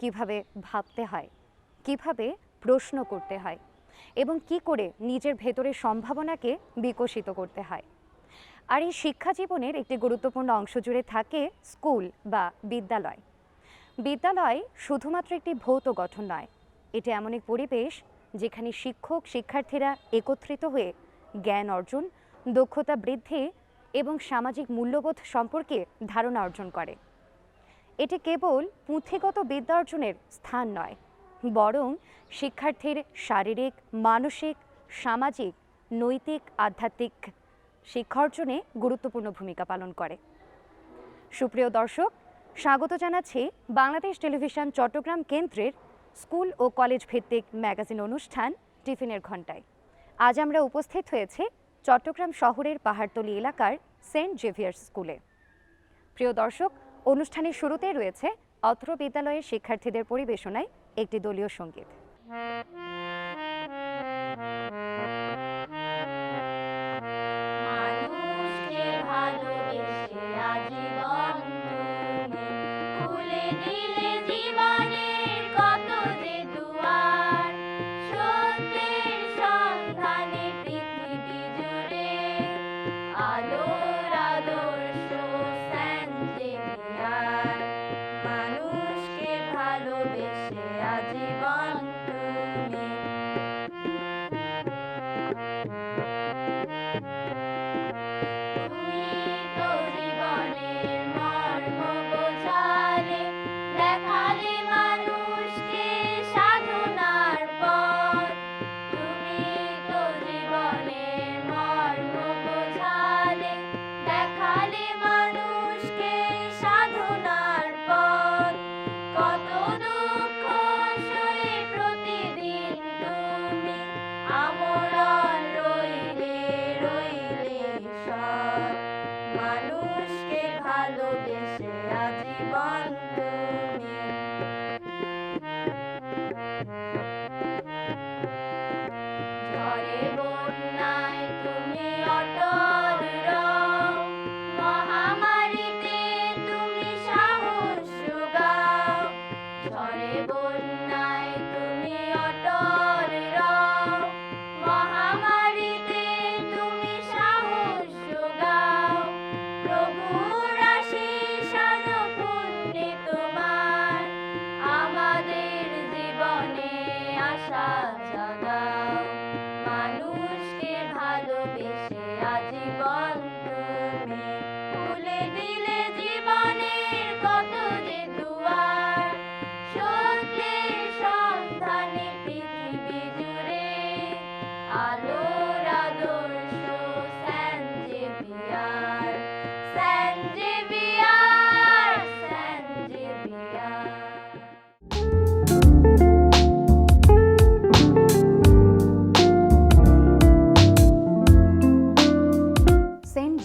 কীভাবে ভাবতে হয়, কীভাবে প্রশ্ন করতে হয় এবং কি করে নিজের ভেতরের সম্ভাবনাকে বিকশিত করতে হয়। আর এই শিক্ষা জীবনের একটি গুরুত্বপূর্ণ অংশ জুড়ে থাকে স্কুল বা বিদ্যালয়। বিদ্যালয় শুধুমাত্র একটি ভৌত গঠন নয়, এটি এমন এক পরিবেশ যেখানে শিক্ষক, শিক্ষার্থীরা একত্রিত হয়ে জ্ঞান অর্জন, দক্ষতা বৃদ্ধি এবং সামাজিক মূল্যবোধ সম্পর্কে ধারণা অর্জন করে। এটি কেবল পুঁথিগত বিদ্যা অর্জনের স্থান নয়, বরং শিক্ষার্থীর শারীরিক, মানসিক, সামাজিক, নৈতিক, আধ্যাত্মিক শিক্ষা অর্জনে গুরুত্বপূর্ণ ভূমিকা পালন করে। সুপ্রিয় দর্শক, স্বাগত জানাচ্ছি বাংলাদেশ টেলিভিশন চট্টগ্রাম কেন্দ্রের স্কুল ও কলেজ ভিত্তিক ম্যাগাজিন অনুষ্ঠান টিফিনের ঘণ্টায়। আজ আমরা উপস্থিত হয়েছি চট্টগ্রাম শহরের পাহাড়তলি এলাকার সেন্ট জেভিয়ার্স স্কুলে। প্রিয় দর্শক অনুষ্ঠানের শুরুতেই রয়েছে অত্র বিদ্যালয়ের শিক্ষার্থীদের পরিবেশনায় একটি দলীয় সংগীত।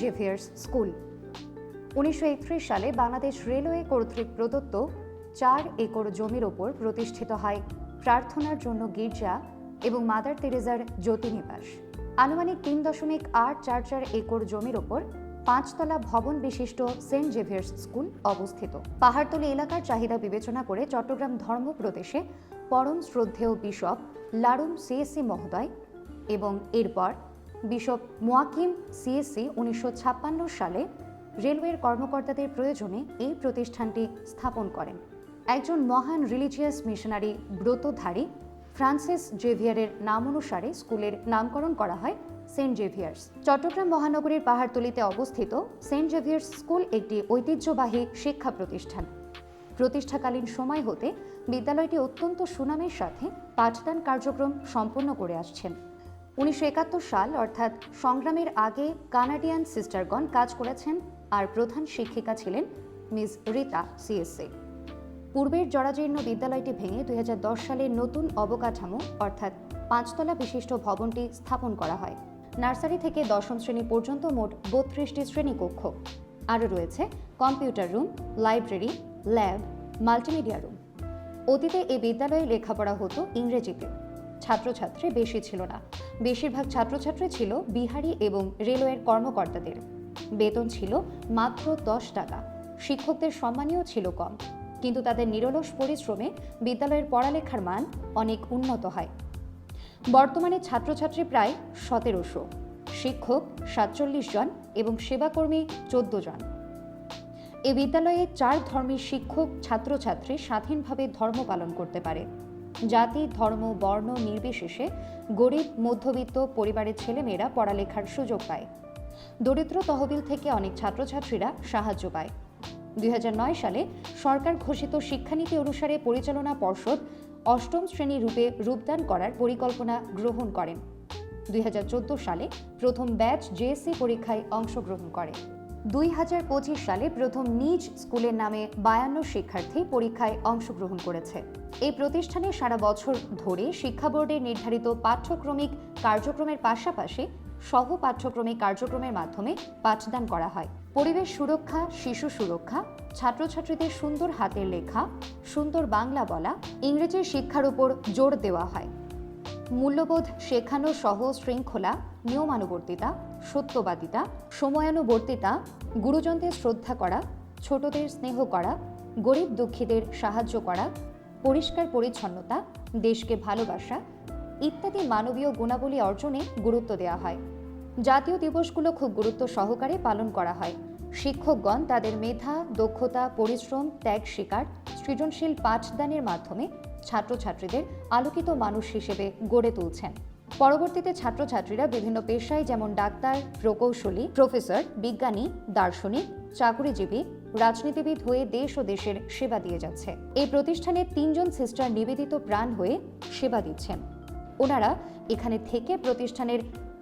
জেভিয়ার্স স্কুল উনিশশো সালে বাংলাদেশ রেলওয়ে কর্তৃক প্রদত্ত চার একর জমির ওপর প্রতিষ্ঠিত হয় প্রার্থনার জন্য গির্জা এবং মাদার তেরেজার জ্যোতিনিবাস আনুমানিক তিন দশমিক আট চার চার একর জমির ওপর পাঁচতলা ভবন বিশিষ্ট সেন্ট জেভিয়ার্স স্কুল অবস্থিত। পাহাড়তলি এলাকার চাহিদা বিবেচনা করে চট্টগ্রাম ধর্ম প্রদেশে পরম শ্রদ্ধেয় বিশপ লারুম সিএসসি মহোদয় এবং এরপর বিশপ মোয়াকিম সিএসসি উনিশশো ছাপ্পান্ন সালে রেলওয়ের কর্মকর্তাদের প্রয়োজনে এই প্রতিষ্ঠানটি স্থাপন করেন। একজন মহান রিলিজিয়াস মিশনারি ব্রতধারী ফ্রান্সিস জেভিয়ারের নাম অনুসারে স্কুলের নামকরণ করা হয় সেন্ট জেভিয়ার্স। চট্টগ্রাম মহানগরীর পাহাড়তলিতে অবস্থিত সেন্ট জেভিয়ার্স স্কুল একটি ঐতিহ্যবাহী শিক্ষা প্রতিষ্ঠান। প্রতিষ্ঠাকালীন সময় হতে বিদ্যালয়টি অত্যন্ত সুনামের সাথে পাঠদান কার্যক্রম সম্পন্ন করে আসছেন। উনিশশো একাত্তর সাল, অর্থাৎ সংগ্রামের আগে কানাডিয়ান সিস্টারগণ কাজ করেছেন আর প্রধান শিক্ষিকা ছিলেন মিস রিতা সিএসসি পূর্বের জরাজীর্ণ বিদ্যালয়টি ভেঙে দুই হাজার দশ সালে নতুন অবকাঠামো, অর্থাৎ পাঁচতলা বিশিষ্ট ভবনটি স্থাপন করা হয়। নার্সারি থেকে দশম শ্রেণি পর্যন্ত মোট বত্রিশটি শ্রেণীকক্ষ। আরও রয়েছে computer room, library, lab, multimedia room. অতীতে এই বিদ্যালয়ে লেখাপড়া হতো ইংরেজিতে। ছাত্রছাত্রী বেশি ছিল না। বেশিরভাগ ছাত্রছাত্রী ছিল বিহারি এবং রেলওয়ের কর্মকর্তাদের। বেতন ছিল মাত্র দশ টাকা। শিক্ষকদের সম্মানীয় ছিল কম। কিন্তু তাদের নিরলস পরিশ্রমে বিদ্যালয়ের পড়ালেখার মান অনেক উন্নত হয়। বর্তমানে ছাত্রছাত্রী প্রায় সতেরোশো। শিক্ষক সাতচল্লিশ জন এবং সেবাকর্মী চোদ্দ জন। এ বিদ্যালয়ে চার ধর্মের শিক্ষক ছাত্রছাত্রী স্বাধীনভাবে ধর্ম পালন করতে পারে। জাতি, ধর্ম, বর্ণ নির্বিশেষে গরিব, মধ্যবিত্ত পরিবারের ছেলেমেয়েরা পড়ালেখার সুযোগ পায়। দরিদ্র তহবিল থেকে অনেক ছাত্রছাত্রীরা সাহায্য পায়। দুই হাজার নয় সালে সরকার ঘোষিত শিক্ষানীতি অনুসারে পরিচালনা পর্ষদ অষ্টম শ্রেণি রূপে রূপদান করার পরিকল্পনা গ্রহণ করেন। দুই হাজার চোদ্দ সালে প্রথম ব্যাচ জেএসসি পরীক্ষায় অংশগ্রহণ করে। দুই হাজার পঁচিশ সালে প্রথম নিজ স্কুলের নামে বায়ান্ন শিক্ষার্থী পরীক্ষায় অংশগ্রহণ করেছে। এই প্রতিষ্ঠানে সারা বছর ধরে শিক্ষা বোর্ডের নির্ধারিত পাঠ্যক্রমিক কার্যক্রমের পাশাপাশি সহ পাঠ্যক্রমিক কার্যক্রমের মাধ্যমে পাঠদান করা হয়। পরিবেশ সুরক্ষা, শিশু সুরক্ষা, ছাত্রছাত্রীদের সুন্দর হাতের লেখা, সুন্দর বাংলা বলা, ইংরেজি শিক্ষার উপর জোর দেওয়া হয়। মূল্যবোধ শেখানো সহ শৃঙ্খলা নিয়মানুবর্তিতা সত্যবাদিতা, সময়ানুবর্তিতা, গুরুজনদের শ্রদ্ধা করা, ছোটদের স্নেহ করা, গরিব দুঃখীদের সাহায্য করা, পরিষ্কার পরিচ্ছন্নতা, দেশকে ভালোবাসা ইত্যাদি মানবীয় গুণাবলী অর্জনে গুরুত্ব দেওয়া হয়। জাতীয় দিবসগুলো খুব গুরুত্ব সহকারে পালন করা হয়। শিক্ষকগণ তাদের মেধা, দক্ষতা, পরিশ্রম, ত্যাগ স্বীকার সৃজনশীল পাঠদানের মাধ্যমে ছাত্রছাত্রীদের আলোকিত মানুষ হিসেবে গড়ে তুলছেন। পরবর্তীতে ছাত্রছাত্রীরা বিভিন্ন পেশায় যেমন ডাক্তার, প্রকৌশলী, প্রফেসর, বিজ্ঞানী, দার্শনিক, চাকুরিজীবী, রাজনীতিবিদ হয়ে দেশ ও দেশের সেবা দিয়ে যাচ্ছে। এই প্রতিষ্ঠানে তিনজন সিস্টার নিবেদিত প্রাণ হয়ে সেবা দিচ্ছেন। ওনারা এখানে থেকে প্রতিষ্ঠানের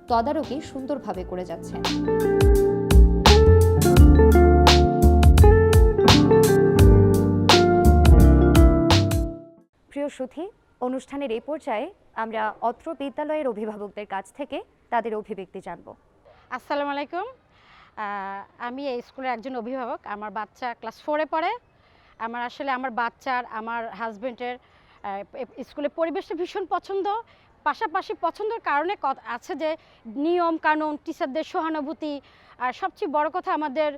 তদারকি সুন্দরভাবে করে যাচ্ছেন। প্রিয় সুধী, অনুষ্ঠানের এই পর্যায়ে আমরা অত্র বিদ্যালয়ের অভিভাবকদের কাছ থেকে তাদের অভিব্যক্তি জানব। আসসালামু আলাইকুম। আমি এই স্কুলের একজন অভিভাবক। আমার বাচ্চা ক্লাস ফোরে পড়ে। আমার আসলে আমার বাচ্চার, আমার হাজবেন্ডের স্কুলের পরিবেশটা ভীষণ পছন্দ। পাশাপাশি পছন্দের কারণে আছে যে নিয়ম কানুন টিচারদের সহানুভূতি, আর সবচেয়ে বড় কথা আমাদের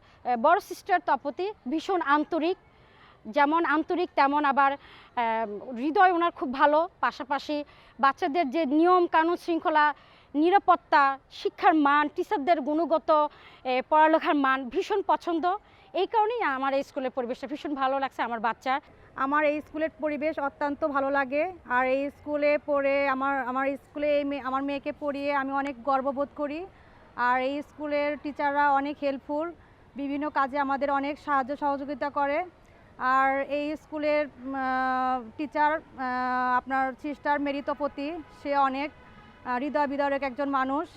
বড় সিস্টার তপতি ভীষণ আন্তরিক। যেমন আন্তরিক, তেমন আবার হৃদয় ওনার খুব ভালো। পাশাপাশি বাচ্চাদের যে নিয়ম কানুন শৃঙ্খলা, নিরাপত্তা, শিক্ষার মান টিচারদের গুণগত পড়ালেখার মান ভীষণ পছন্দ। এই কারণেই আমার এই স্কুলের পরিবেশটা ভীষণ ভালো লাগছে আমার বাচ্চার। আমার এই স্কুলের পরিবেশ অত্যন্ত ভালো লাগে। আর এই স্কুলে পড়ে আমার আমার স্কুলে আমার মেয়েকে পড়িয়ে আমি অনেক গর্ববোধ করি। আর এই স্কুলের টিচাররা অনেক হেল্পফুল বিভিন্ন কাজে আমাদের অনেক সাহায্য সহযোগিতা করে। আর এই স্কুলের টিচার আপনার সিস্টার মেরিতপতি সে অনেক হৃদয় বিদারক একজন মানুষ।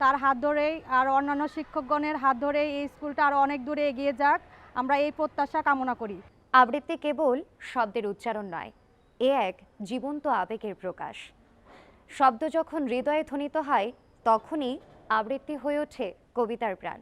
তার হাত ধরেই আর অন্যান্য শিক্ষকগণের হাত ধরেই এই স্কুলটা আরও অনেক দূরে এগিয়ে যাক। আমরা এই প্রত্যাশা কামনা করি। আবৃত্তি কেবল শব্দের উচ্চারণ নয়, এ এক জীবন্ত আবেগের প্রকাশ। শব্দ যখন হৃদয়ে ধ্বনিত হয়, তখনই আবৃত্তি হয়ে ওঠে কবিতার প্রাণ।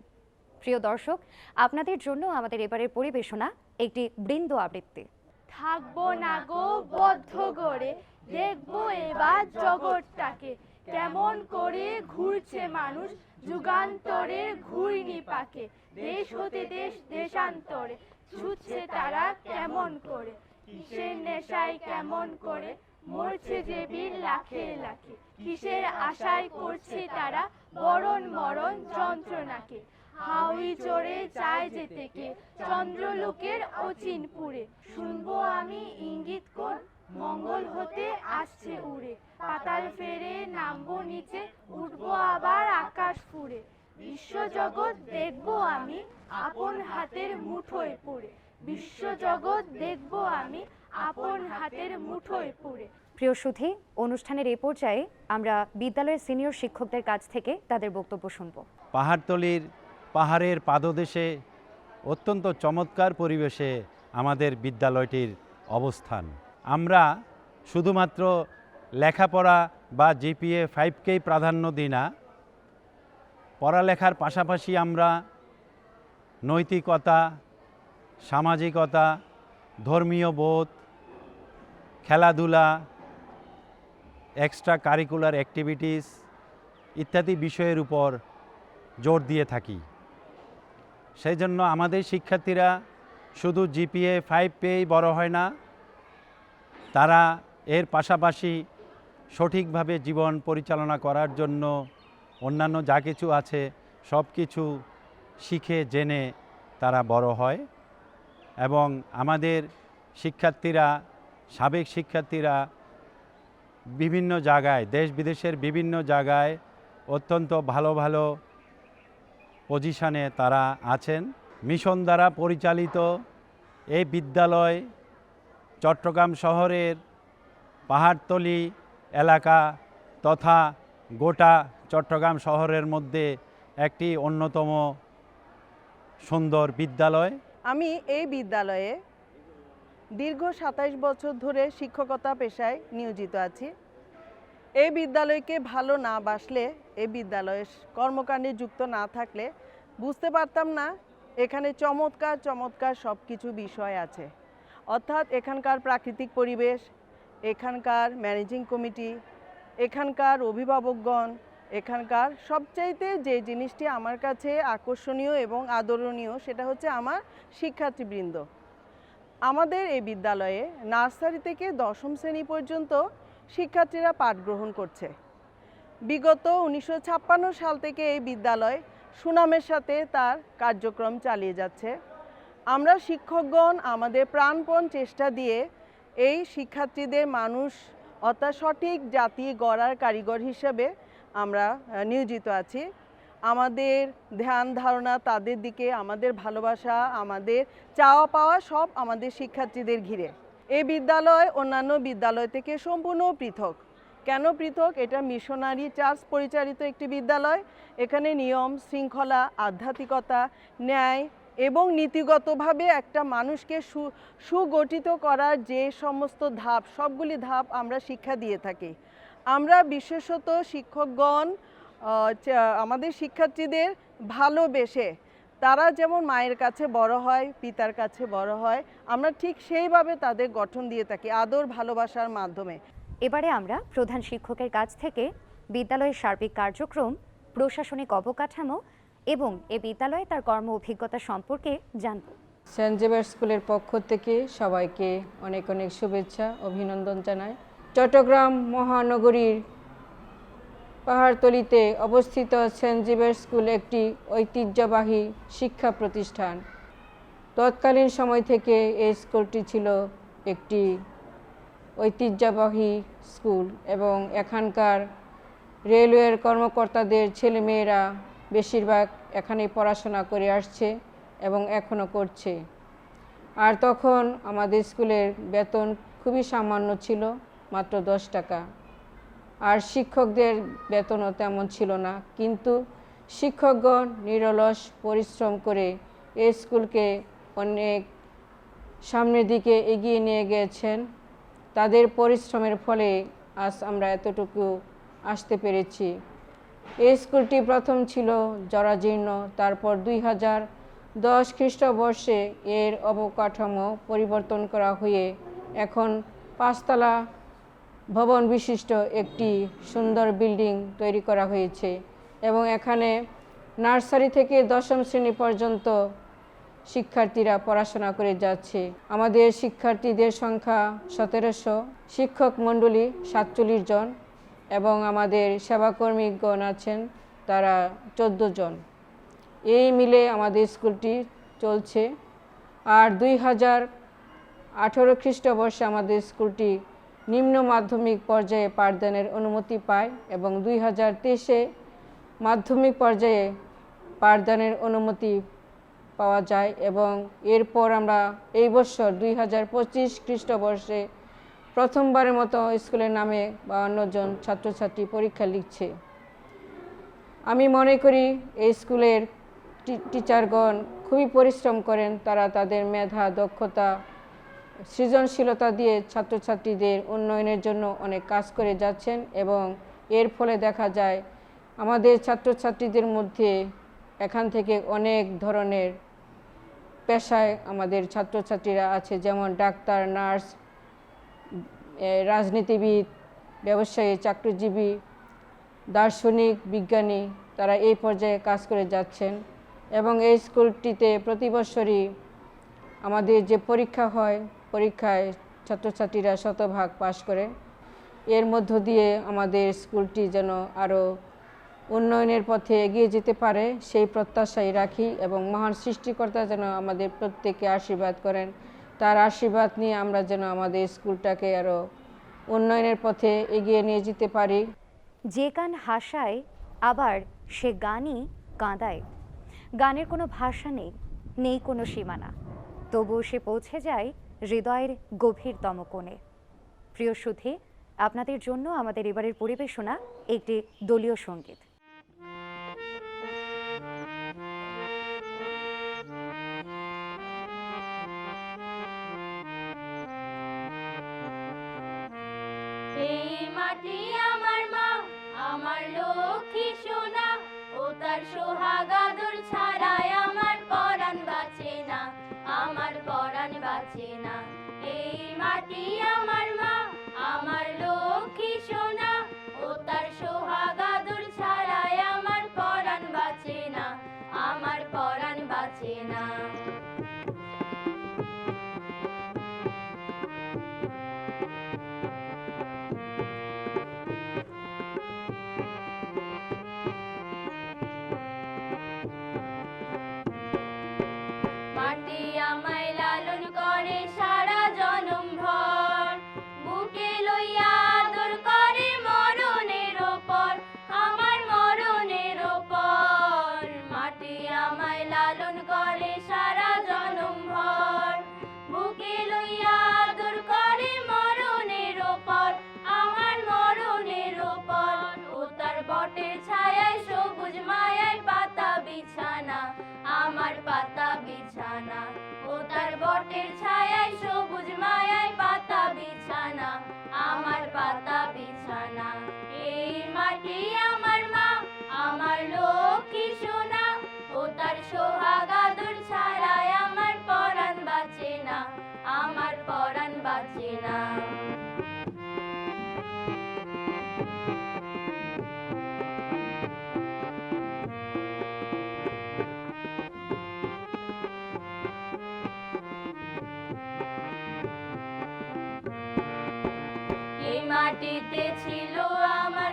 প্রিয় দর্শক, আপনাদের জন্য আমাদের এবারের পরিবেশনা একটি বৃন্দ আবৃত্তি। থাকব না গো বদ্ধ গড়ে, দেখব এবার জগৎটাকে। কেমন করে ঘুরছে মানুষ যুগান্তরের ঘূর্ণি পাকে। দেশ হতে দেশ, দেশান্তরে ছুটছে তারা কেমন করে? কিসের নেশায় কেমন করে? মরছে যে বীর লাখে লাখে। কিসের আশায় করছে তারা বরণ মরণ যন্ত্রণাকে? হাউই চড়ে চায় যেতে কে? চন্দ্রলোকের অচিনপুরে শুনব আমি ইঙ্গিত কোন? মঙ্গল হতে আসছে উড়ে। পাতাল ফেরে নামবো নিচে উঠবো আবার আকাশ ফুরে বিশ্বজগৎ দেখব আমি আপন হাতের মুঠোয় পড়ে। বিশ্বজগৎ দেখব আমি আপন হাতের মুঠোয় পড়ে। প্রিয় সুধী অনুষ্ঠানের এই পর্যায়ে আমরা বিদ্যালয়ের সিনিয়র শিক্ষকদের কাছ থেকে তাদের বক্তব্য শুনব। পাহাড়তলির পাহাড়ের পাদদেশে, অত্যন্ত চমৎকার পরিবেশে আমাদের বিদ্যালয়টির অবস্থান। আমরা শুধুমাত্র লেখাপড়া বা জিপিএ ফাইভকেই প্রাধান্য দিই না, পড়ালেখার পাশাপাশি আমরা নৈতিকতা, সামাজিকতা, ধর্মীয় বোধ, খেলাধুলা এক্সট্রা কারিকুলার অ্যাক্টিভিটিস ইত্যাদি বিষয়ের উপর জোর দিয়ে থাকি। সেই জন্য আমাদের শিক্ষার্থীরা শুধু জিপিএ ফাইভ পেয়েই বড় হয় না, তারা এর পাশাপাশি সঠিকভাবে জীবন পরিচালনা করার জন্য অন্যান্য যা কিছু আছে, সব কিছু শিখে, জেনে তারা বড় হয় এবং আমাদের শিক্ষার্থীরা, সাবেক শিক্ষার্থীরা বিভিন্ন জায়গায়, দেশ বিদেশের বিভিন্ন জায়গায় অত্যন্ত ভালো ভালো পজিশনে তারা আছেন। মিশন দ্বারা পরিচালিত এই বিদ্যালয় চট্টগ্রাম শহরের পাহাড়তলি এলাকা তথা গোটা চট্টগ্রাম শহরের মধ্যে একটি অন্যতম সুন্দর বিদ্যালয়। আমি এই বিদ্যালয়ে দীর্ঘ সাতাইশ বছর ধরে শিক্ষকতা পেশায় নিয়োজিত আছি। এই বিদ্যালয়কে ভালো না বাসলে এই বিদ্যালয়ে কর্মকাণ্ডে যুক্ত না থাকলে বুঝতে পারতাম না, এখানে চমৎকার চমৎকার সব কিছু বিষয় আছে। অর্থাৎ এখানকার প্রাকৃতিক পরিবেশ, এখানকার ম্যানেজিং কমিটি, এখানকার অভিভাবকগণ, এখানকার সবচাইতে যে জিনিসটি আমার কাছে আকর্ষণীয় এবং আদরণীয় সেটা হচ্ছে আমার শিক্ষার্থীবৃন্দ। আমাদের এই বিদ্যালয়ে নার্সারি থেকে দশম শ্রেণি পর্যন্ত শিক্ষার্থীরা পাঠ গ্রহণ করছে। বিগত উনিশশো ছাপ্পান্ন সাল থেকে এই বিদ্যালয় সুনামের সাথে তার কার্যক্রম চালিয়ে যাচ্ছে। আমরা শিক্ষকগণ আমাদের প্রাণপণ চেষ্টা দিয়ে এই শিক্ষার্থীদের মানুষ অর্থাৎ সঠিক জাতি গড়ার কারিগর হিসেবে আমরা নিয়োজিত আছি। আমাদের ধ্যান ধারণা তাদের দিকে, আমাদের ভালোবাসা, আমাদের চাওয়া পাওয়া সব আমাদের শিক্ষার্থীদের ঘিরে। এই বিদ্যালয় অন্যান্য বিদ্যালয় থেকে সম্পূর্ণ পৃথক। কেন পৃথক? এটা মিশনারি চার্চ পরিচালিত একটি বিদ্যালয়। এখানে নিয়ম, শৃঙ্খলা, আধ্যাত্মিকতা, ন্যায় এবং নীতিগতভাবে একটা মানুষকে সু, সুগঠিত করার যে সমস্ত ধাপ, সবগুলি ধাপ আমরা শিক্ষা দিয়ে থাকি। আমরা বিশেষত শিক্ষকগণ আমাদের শিক্ষার্থীদের ভালোবেসে তারা যেমন মায়ের কাছে বড় হয় পিতার কাছে বড় হয় আমরা ঠিক সেইভাবে তাদের গঠন দিয়ে থাকি আদর ভালোবাসার মাধ্যমে। এবারে আমরা প্রধান শিক্ষকের কাছ থেকে বিদ্যালয়ের সার্বিক কার্যক্রম প্রশাসনিক অবকাঠামো এবং এ বিদ্যালয়ে তার কর্ম অভিজ্ঞতা সম্পর্কে জানব। সেন্ট জেভিয়ার স্কুলের পক্ষ থেকে সবাইকে অনেক অনেক শুভেচ্ছা অভিনন্দন জানায় চট্টগ্রাম মহানগরীর পাহাড়তলিতে অবস্থিত সেন্ট জেভিয়ার স্কুল একটি ঐতিহ্যবাহী শিক্ষা প্রতিষ্ঠান। তৎকালীন সময় থেকে এই স্কুলটি ছিল একটি ঐতিহ্যবাহী স্কুল এবং এখানকার রেলওয়ের কর্মকর্তাদের ছেলেমেয়েরা বেশিরভাগ এখানে পড়াশোনা করে আসছে এবং এখনও করছে। আর তখন আমাদের স্কুলের বেতন খুবই সামান্য ছিল, মাত্র দশ টাকা। আর শিক্ষকদের বেতনও তেমন ছিল না। কিন্তু শিক্ষকগণ নিরলস পরিশ্রম করে এই স্কুলকে অনেক সামনের দিকে এগিয়ে নিয়ে গিয়েছেন তাদের পরিশ্রমের ফলে আজ আমরা এতটুকু আসতে পেরেছি। এই স্কুলটি প্রথম ছিল জরাজীর্ণ, তারপর দুই হাজার দশ খ্রিস্টবর্ষে এর অবকাঠামো পরিবর্তন করা হয়ে এখন পাঁচতলা ভবন বিশিষ্ট একটি সুন্দর বিল্ডিং তৈরি করা হয়েছে এবং এখানে নার্সারি থেকে দশম শ্রেণি পর্যন্ত শিক্ষার্থীরা পড়াশোনা করে যাচ্ছে। আমাদের শিক্ষার্থীদের সংখ্যা সতেরোশো, শিক্ষক মণ্ডলী সাতচল্লিশ জন এবং আমাদের সেবাকর্মীগণ আছেন তারা চোদ্দ জন। এই মিলে আমাদের স্কুলটি চলছে। আর দুই হাজার আঠেরো খ্রিস্টবর্ষে আমাদের স্কুলটি নিম্ন মাধ্যমিক পর্যায়ে পাঠদানের অনুমতি পায় এবং দুই হাজার তেইশে মাধ্যমিক পর্যায়ে পাঠদানের অনুমতি পাওয়া যায় এবং এরপর আমরা এই বছর দুই হাজার পঁচিশ খ্রিস্টবর্ষে প্রথমবারের মতো স্কুলের নামে বাউন্ন জন ছাত্রছাত্রী পরীক্ষা লিখছে। আমি মনে করি এই স্কুলের টিচারগণ খুবই পরিশ্রম করেন, তারা তাদের মেধা, দক্ষতা সৃজনশীলতা দিয়ে ছাত্রছাত্রীদের উন্নয়নের জন্য অনেক কাজ করে যাচ্ছেন এবং এর ফলে দেখা যায় আমাদের ছাত্রছাত্রীদের মধ্যে এখান থেকে অনেক ধরনের পেশায় আমাদের ছাত্রছাত্রীরা আছে, যেমন ডাক্তার, নার্স রাজনীতিবিদ, ব্যবসায়ী, চাকরিজীবী, দার্শনিক, বিজ্ঞানী, তারা এই পর্যায়ে কাজ করে যাচ্ছেন এবং এই স্কুলটিতে প্রতি বছরই আমাদের যে পরীক্ষা হয় পরীক্ষায় ছাত্রছাত্রীরা শতভাগ পাশ করে। এর মধ্য দিয়ে আমাদের স্কুলটি যেন আরও উন্নয়নের পথে এগিয়ে যেতে পারে, সেই প্রত্যাশাই রাখি এবং মহান সৃষ্টিকর্তা যেন আমাদের প্রত্যেককে আশীর্বাদ করেন। তার আশীর্বাদ নিয়ে আমরা যেন আমাদের স্কুলটাকে আরও উন্নয়নের পথে এগিয়ে নিয়ে যেতে পারি। যে গান হাসায়, আবার সে গানই কাঁদায়। গানের কোনো ভাষা নেই নেই কোনো সীমানা। তবুও সে পৌঁছে যায় হৃদয়ের গভীরতম কোণে। প্রিয় সুধী আপনাদের জন্য আমাদের এবারের পরিবেশনা একটি দলীয় সংগীত। এই মাটিতে ছিল আমার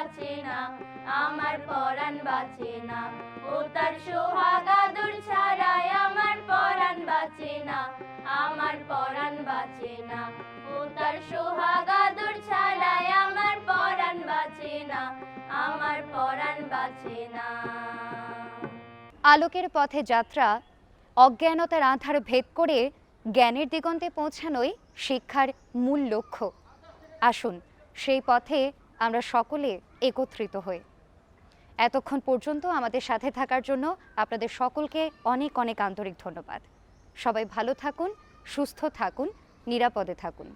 বাঁচে না, আমার পরাণ বাঁচে না। ও তার ছাড়াই আমার পরাণ বাঁচে না, আমার পরাণ বাঁচে না। ও তার ছাড়াই আমার পরাণ বাঁচে না, আমার পরাণ বাঁচে না। আলোকের পথে যাত্রা, অজ্ঞানতার আধার ভেদ করে জ্ঞানের দিগন্তে পৌঁছানোই শিক্ষার মূল লক্ষ্য। আসুন, সেই পথে আমরা সকলে একত্রিত হই। এতক্ষণ পর্যন্ত আমাদের সাথে থাকার জন্য আপনাদের সকলকে অনেক অনেক আন্তরিক ধন্যবাদ। সবাই ভালো থাকুন, সুস্থ থাকুন, নিরাপদে থাকুন।